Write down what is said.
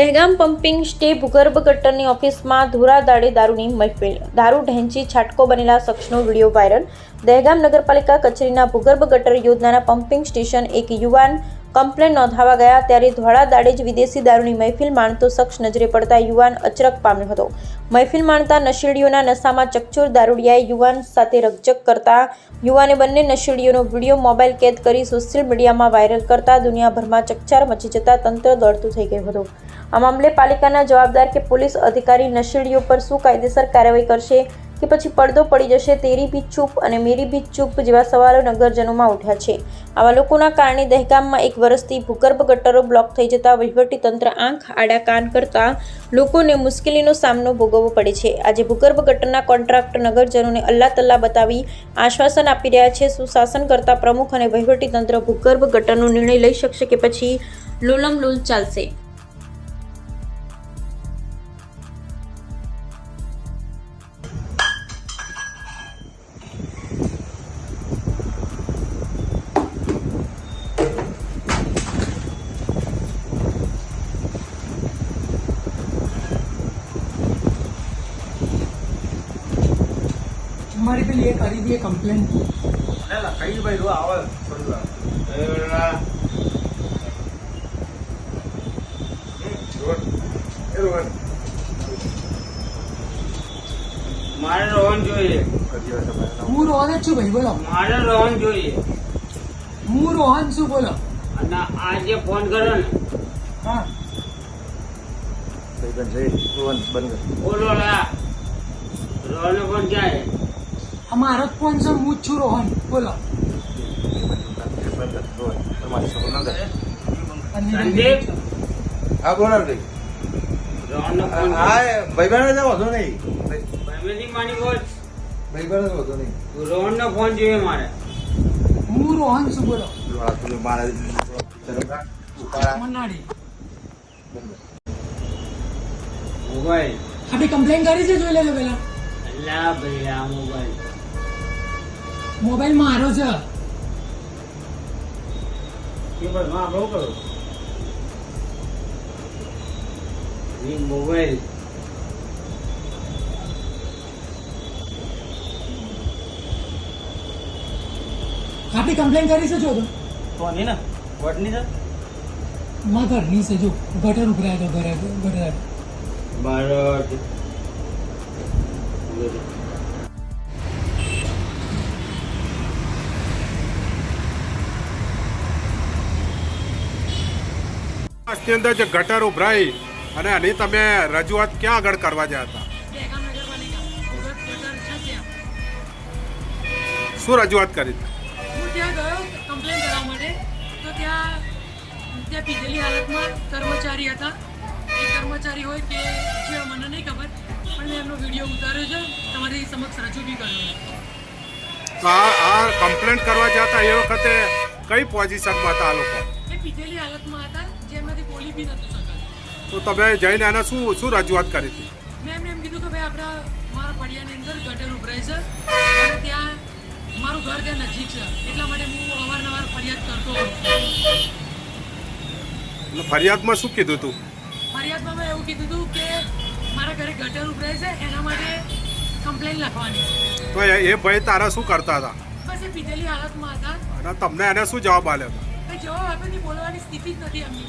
Dehgam pumping stay ભૂગર્ભ ગટરની ઓફિસમાં ધોરા દાડે દારૂની મહેફિલ દારૂ ઢેંચી છાટકો બનેલા શખ્સનો વીડિયો વાયરલ. દહેગામ નગરપાલિકા કચેરીના ભૂગર્ભ ગટર યોજનાના પમ્પિંગ સ્ટેશન એક યુવાન કમ્પ્લેન નોંધાવા ગયા ત્યારે ધોળા દાડે જ વિદેશી દારૂની મહેફિલ માણતો શખ્સ નજરે પડતા યુવાન અચરક પામ્યો હતો. મહેફિલ માણતા નશીડીઓના નશામાં ચકચોર દારૂડિયાએ યુવાન સાથે રકજક કરતા યુવાને બંને નશીડીઓનો વીડિયો મોબાઈલ કેદ કરી સોશિયલ મીડિયામાં વાયરલ કરતા દુનિયાભરમાં ચકચાર મચી જતા તંત્ર દોડતું થઈ ગયું હતું. આ મામલે પાલિકાના જવાબદાર કે પોલીસ અધિકારી નશીડીઓ પર શું કાયદેસર કાર્યવાહી કરશે કે પછી પડદો પડી જશે તેરી ભી ચૂપ અને મેરી ભી ચૂપ જેવા સવાલો નગરજનોમાં ઉઠ્યા છે. આવા લોકોના કારણે દહેગામમાં એક વર્ષથી ભૂગર્ભ ગટરો બ્લોક થઈ જતા તંત્ર આંખ આડા કાન કરતા લોકોને મુશ્કેલીનો સામનો ભોગવવો પડે છે. આજે ભૂગર્ભ ગટરના કોન્ટ્રાક્ટ નગરજનોને અલ્લા તલ્લા બતાવી આશ્વાસન આપી રહ્યા છે. સુશાસન કરતા પ્રમુખ અને તંત્ર ભૂગર્ભ ગટરનો નિર્ણય લઈ શકશે કે પછી લોલમ લોલ ચાલશે. મારી પેલી એ કરી. દઈએ કમ્પ્લેન કઈ ભાઈ રો આવે થોડી મારે રોહન જોઈએ. હું રોહન જ છું ભાઈ બોલો. મારે રોહન જોઈએ. હું રોહન છું બોલો. અને આજે ફોન કર્યો ને હા. ભાઈ બંધ રોહન બંધ બોલો લા રોહન ફોન ક્યાં છે સ્પોન્સર મારો ફોન છે હું જ છું રોહન. બોલો. હા બોલો ભાઈ. ભાઈ બહેન નહીં. માની બોલ ભાઈ બહેન નહીં. રોહન નો ફોન જોઈએ મારે. હું રોહન છું બોલો. મોબાઈલ. આપણી કમ્પ્લેન કરી છે જોઈ લેજો પેલા અલ્લા ભાઈ આ મોબાઈલ. મોબાઈલ મારો છે. માં મોબાઈલ. આપણી કમ્પ્લેન કરી છે જો તો. કોની ને? વટની છે? મારા ઘરની છે જો. ગટર ઉભરાય તો ઘરે ગટર બાર ની અંદર જે ગટર ઉભરાઈ અને આની તમે રજૂઆત ક્યાં આગળ કરવા ગયા હતા? શું રજૂઆત કરી? હું ત્યાં ગયો કમ્પ્લેન કરવા માટે. તો ત્યાં ત્યાં પીધેલી હાલતમાં કર્મચારી હતા. એ કર્મચારી હોય કે જે મને નહીં ખબર પણ મેં એમનો વીડિયો ઉતાર્યો છે. તમારી સમક્ષ રજૂ બી કર્યો આ આ કમ્પ્લેન્ટ કરવા જતા એ વખતે કઈ પોઝિશનમાં હતા આ લોકો? એ પીધેલી હાલતમાં બી નતું શકાતું તો તમે જઈને એને શું શું રજૂઆત કરી હતી? મેં એમને એમ કીધું કે ભાઈ આપણા મારા ફળિયાની અંદર ગટર ઉભરાય છે. અને ત્યાં મારું ઘર ત્યાં નજીક છે. એટલા માટે હું અવારનવાર ફરિયાદ કરતો હોઉં ફરિયાદમાં શું કીધું હતું ફરિયાદમાં મેં એવું કીધું હતું કે મારા ઘરે ગટર ઉભરાય છે એના માટે કમ્પ્લેન લખવાની તો એ ભાઈ તારા શું કરતા હતા? બસ એ પીધેલી હાલતમાં હતા. અને તમને એને શું જવાબ આપ્યો હતો? જવાબ નહીં બોલવાની સ્થિતિ જ નથી એમની.